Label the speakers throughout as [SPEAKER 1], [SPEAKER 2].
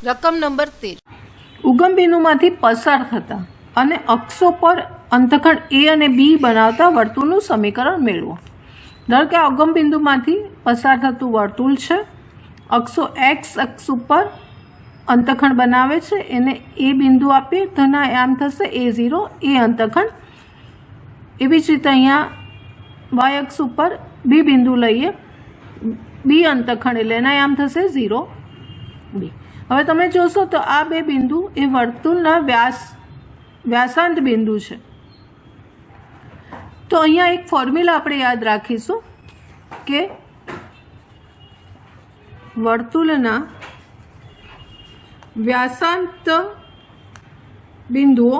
[SPEAKER 1] રકમ નંબર તેર.
[SPEAKER 2] ઉગમ બિંદુમાંથી પસાર થતા અને અક્ષો પર અંતખંડ એ અને બી બનાવતા વર્તુળનું સમીકરણ મેળવો. ધારો કે આ ઉગમ બિંદુમાંથી પસાર થતું વર્તુળ છે, અક્ષો એક્સ અક્ષ ઉપર અંતખંડ બનાવે છે, એને એ બિંદુ આપીએ તો ના આમ થશે એ ઝીરો એ અંતખંડ એવી જ રીતે અહીંયા વાય અક્ષ ઉપર બી બિંદુ લઈએ બી અંતખંડ એટલે એના આમ થશે ઝીરો બી હવે તમે જોશો તો આ બે બિંદુ એ વર્તુળના વ્યાસ, વ્યાસાંત બિંદુ છે. તો અહીંયા એક ફોર્મ્યુલા આપણે યાદ રાખીશું કે વર્તુળના વ્યાસાંત બિંદુઓ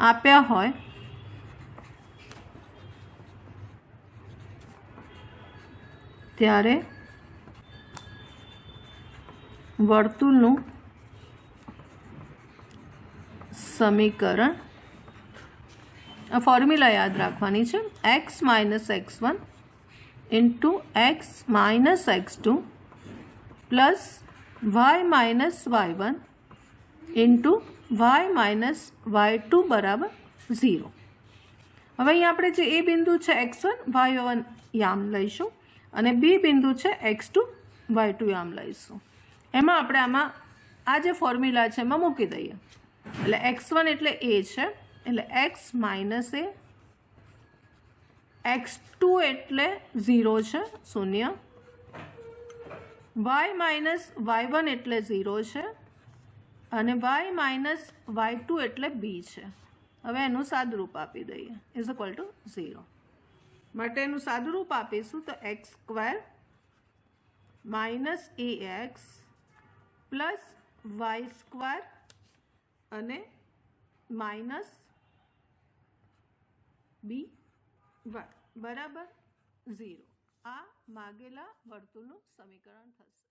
[SPEAKER 2] આપ્યા હોય ત્યારે વર્તુળનું સમીકરણ ફોર્મ્યુલા યાદ રાખવાની છે. X minus x one into x minus x two plus y minus y one into y minus y two બરાબર ઝીરો હવે અહીંયા આપણે જે એ બિંદુ છે એક્સ વન વાય વન યામ લઈશું. અને બી બિંદુ છે એક્સ ટુ વાય ટુ આમ લઈશું. એમાં આપણે આમાં આ જે ફોર્મ્યુલા છે એમાં મૂકી દઈએ. એટલે એક્સ વન એટલે એ છે. એટલે x minus a. X two એટલે ઝીરો છે, શૂન્ય. વાય માઇનસ વાય વન એટલે ઝીરો છે. અને વાય માઇનસ વાય ટુ એટલે બી છે. હવે એનું સાદુરૂપ આપી દઈએ. Is equal to zero. માટે એનું સાદુરૂપ આપીશું તો x square minus a x plus y square અને માઇનસ બી વાય બરાબર? ઝીરો આ માગેલા વર્તુળનું સમીકરણ થશે.